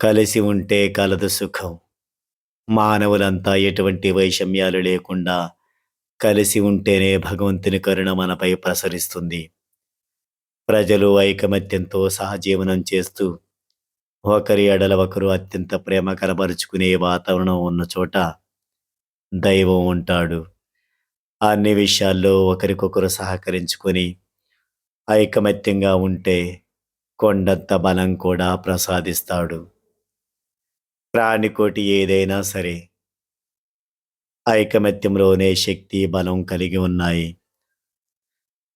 కలిసి ఉంటే కలదు సుఖం. మానవులంతా ఎటువంటి వైషమ్యాలు లేకుండా కలిసి ఉంటేనే భగవంతుని కరుణ మనపై ప్రసరిస్తుంది. ప్రజలు ఐకమత్యంతో సహజీవనం చేస్తూ ఒకరి ఎడల ఒకరు అత్యంత ప్రేమ కనబరుచుకునే వాతావరణం ఉన్న చోట దైవం ఉంటాడు. అన్ని విషయాల్లో ఒకరికొకరు సహకరించుకొని ఐకమత్యంగా ఉంటే కొండంత బలం కూడా ప్రసాదిస్తాడు. ప్రాణికోటి ఏదైనా సరే ఐకమత్యంలోనే శక్తి బలం కలిగి ఉన్నాయి.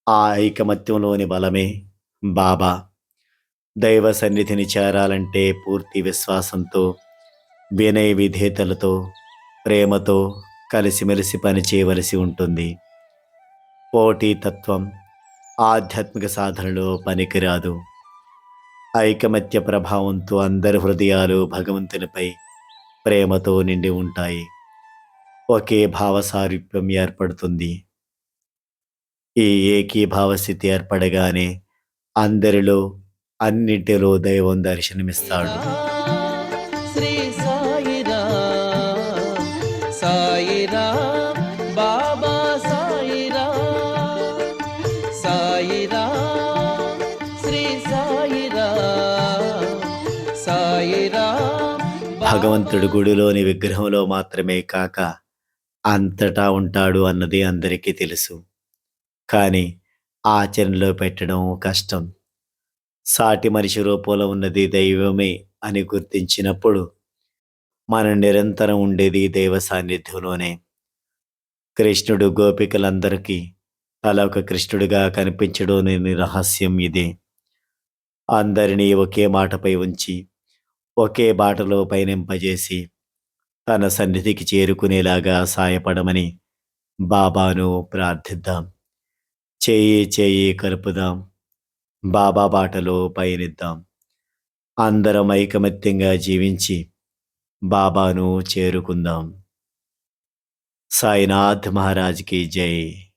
ఆ ఐకమత్యంలోని బలమే బాబా. దైవ సన్నిధిని చేరాలంటే పూర్తి విశ్వాసంతో వినయ విధేతలతో ప్రేమతో కలిసిమెలిసి పని చేయవలసి ఉంటుంది. పోటీతత్వం ఆధ్యాత్మిక సాధనలో పనికిరాదు. ఐకమత్య ప్రభావంతో అందరి హృదయాలు భగవంతునిపై ప్రేమతో నిండి ఉంటాయి. ఒకే భావసారూప్యం ఏర్పడుతుంది. ఈ ఏకీభావ స్థితి ఏర్పడగానే అందరిలో అన్నింటిలో దైవం దర్శనమిస్తాడు. సాయిరా శ్రీ సాయిరా సాయిరా. భగవంతుడు గుడిలోని విగ్రహంలో మాత్రమే కాక అంతటా ఉంటాడు అన్నది అందరికీ తెలుసు. కానీ ఆచరణలో పెట్టడం కష్టం. సాటి మనిషి రూపంలో ఉన్నది దైవమే అని గుర్తించినప్పుడు మనం నిరంతరం ఉండేది దైవ సాన్నిధ్యంలోనే. కృష్ణుడు గోపికలందరికీ అలా ఒక కృష్ణుడిగా కనిపించడం రహస్యం ఇదే. అందరినీ ఒకే మాటపై ఉంచి ఒకే బాటలో పయనింపజేసి తన సన్నిధికి చేరుకునేలాగా సాయపడమని బాబాను ప్రార్థిద్దాం. చేయి చేయి కలుపుదాం. బాబా బాటలో పయనిద్దాం. అందరం ఐకమత్యంగా జీవించి బాబాను చేరుకుందాం. సాయినాథ్ మహారాజ్కి జై.